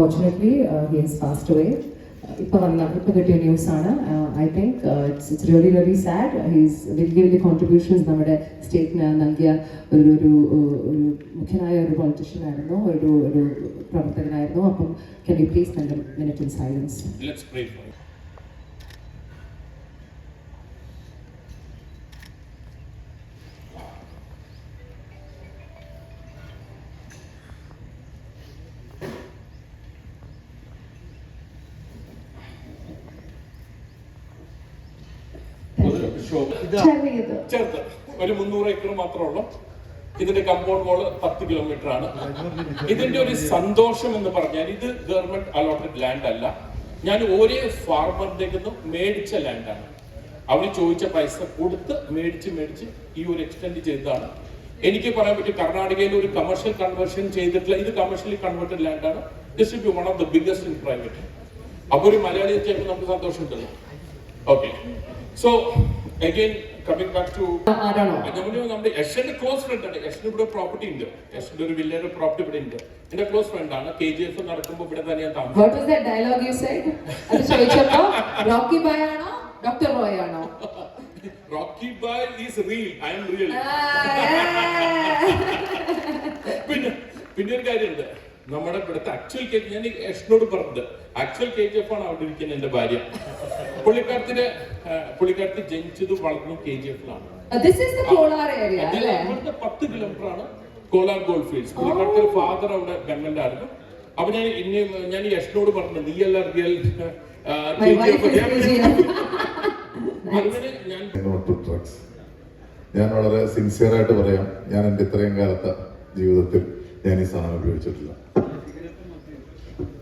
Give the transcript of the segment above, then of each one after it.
Unfortunately he has passed away ഇപ്പൊ വന്ന ഇപ്പൊ കിട്ടിയ ന്യൂസ് ആണ്. I think it's it's really really sad he's വലിയ വലിയ കോൺട്രിബ്യൂഷൻസ് നമ്മുടെ സ്റ്റേറ്റിന് നൽകിയ ഒരു ഒരു ഒരു മുഖ്യനായ ഒരു പൊളിറ്റീഷ്യൻ ആയിരുന്നു. ഒരു ഒരു പ്രവർത്തകനായിരുന്നു. അപ്പം can you please minute in silence ചേർത്ത്. ഒരു മുന്നൂറ് ഏക്കർ മാത്രമേ ഉള്ളൂ ഇതിന്റെ കമ്പൗണ്ട് വാൾ പത്ത് കിലോമീറ്റർ ആണ്. ഇതിന്റെ ഒരു സന്തോഷം എന്ന് പറഞ്ഞാൽ ഇത് ഗവൺമെന്റ് അലോട്ടഡ് ലാൻഡ് അല്ല. ഞാൻ ഒരേ ഫാർമറിന്റെ നിന്നും മേടിച്ച ലാൻഡാണ് അവർ ചോദിച്ച പൈസ കൊടുത്ത് മേടിച്ച് മേടിച്ച് ഈ ഒരു എക്സ്റ്റെൻഡ് ചെയ്തതാണ്. എനിക്ക് പറയാൻ പറ്റും കർണാടകയിൽ ഒരു കമേഴ്ഷ്യൽ കൺവേർഷൻ ചെയ്തിട്ടില്ല ഇത് commercially converted ലാൻഡാണ് this be one of the biggest in private അപ്പൊ ഒരു മലയാളി ചെയ്യുമ്പോൾ നമുക്ക് സന്തോഷമുണ്ടല്ലോ. Okay so again coming back to ആരാണോ നമ്മുടെ യശന്റെ ക്ലോസ് ഫ്രണ്ട് ആണ്. യശന് ഇവിടെ പ്രോപ്പർട്ടി ഉണ്ട്. യശന്റെ ഒരു വില്ലയുടെ പ്രോപ്പർട്ടി ഇവിടെ ഉണ്ട്. എന്റെ ക്ലോസ് ഫ്രണ്ട് ആണ്. കെ ജി എഫ് നടക്കുമ്പോൾ ഇവിടെ തന്നെ ഞാൻ താമസം ഡയലോഗ് യു സൈഡ് അത് ചോദിച്ചപ്പോ റോക്കി ബായ് ആണോ ഡോക്ടർ റോയ് ആണോ? Rocky Bhai is real I am real പിന്നെ പിന്നെ ഒരു കാര്യമുണ്ട്. നമ്മുടെ ഇവിടുത്തെ ആക്ച്വൽ കെ ഞാൻ യശനോട് പറഞ്ഞത്. ആക്ച്വൽ കെ ജി എഫ് ആണ് അവിടെ ഇരിക്കുന്നത് എന്റെ ഭാര്യ. പുള്ളിക്കാരത്തിന്റെ പുള്ളിക്കാരത്തി ജനിച്ചത് വളർന്നു K G എഫിലാണ് this is the Kolar area അല്ലേ? ഇവിടുത്തെ പത്ത് കിലോമീറ്റർ ആണ് കോലാർ ഗോൾഡ് ഫീൽഡ്സ് പുള്ളിക്കാരത്തിന്റെ ഫാദർ അവിടെ ഗവൺമെന്റ് ആയിരുന്നു അപ്പൊ ഞാൻ ഇനി ഞാൻ ഈ യഷ്നോട് പറഞ്ഞു നീ അല്ല റിയൽ ഞാൻ വളരെ സിൻസിയർ ആയിട്ട് പറയാം ഞാൻ എന്റെ ഇത്രയും കാലത്തെ ജീവിതത്തിൽ ഞാൻ ഈ സാധനം ഉപയോഗിച്ചിട്ടില്ല.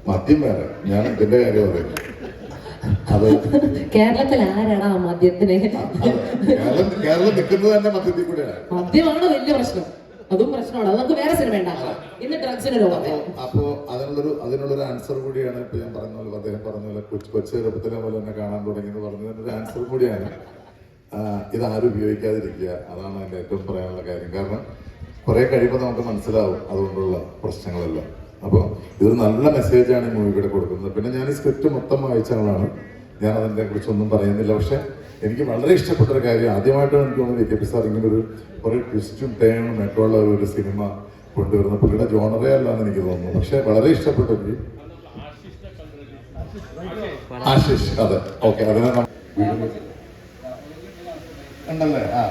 മദ്യം വേറെ ഞാൻ ഇതിന്റെ കാര്യം പറയുന്നത് കേരളത്തിൽ ആരാടാ മദ്യത്തിന്? കേരളം നിൽക്കുന്നത് തന്നെ മദ്യത്തിൽ കൂടെയാണ്. മദ്യമാണ് വലിയ പ്രശ്നം. അതും പ്രശ്നമാണ്. അത് നമുക്ക് വേറെ സിനിമ ഉണ്ടാക്കാം. ഇന്ന് ഡ്രഗ്സിന് അപ്പോ അതിനുള്ളൊരു അതിനുള്ളൊരു ആൻസർ കൂടിയാണ് ഇപ്പൊ ഞാൻ പറഞ്ഞ പോലെ അദ്ദേഹം പറഞ്ഞ പോലെ കൊച്ചു കൊച്ചു ചെറുപ്പത്തിലെ പോലെ തന്നെ കാണാൻ തുടങ്ങി എന്ന് പറഞ്ഞതിന്റെ ഒരു ആൻസർ കൂടിയാണ്. ഇത് ആരും ഉപയോഗിക്കാതിരിക്കുക. അതാണ് എന്റെ ഏറ്റവും പറയാനുള്ള കാര്യം. കാരണം കുറെ കഴിയുമ്പോൾ നമുക്ക് മനസ്സിലാവും അതുകൊണ്ടുള്ള പ്രശ്നങ്ങളെല്ലാം. അപ്പോൾ ഇതൊരു നല്ല മെസ്സേജാണ് ഈ മൂവി കൂടെ കൊടുക്കുന്നത്. പിന്നെ ഞാൻ ഈ സ്ക്രിപ്റ്റ് മൊത്തം വായിച്ച ആളാണ്. ഞാൻ അതിനെ കുറിച്ചൊന്നും പറയുന്നില്ല. പക്ഷെ എനിക്ക് വളരെ ഇഷ്ടപ്പെട്ട ഒരു കാര്യം ആദ്യമായിട്ട് എനിക്ക് തോന്നുന്നത് എ കെ പി സാർ ഇങ്ങനെ ഒരു കുറേ ട്വിസ്റ്റും ടേണും ഒക്കെ ഉള്ള ഒരു സിനിമ കൊണ്ടുവരുന്ന പുള്ളിയുടെ ജോണറേ അല്ലാന്ന് എനിക്ക് തോന്നുന്നു. പക്ഷെ വളരെ ഇഷ്ടപ്പെട്ടു. ആശിഷ് അതെ. ഓക്കെ അതിനെ ഉണ്ടല്ലേ ആ.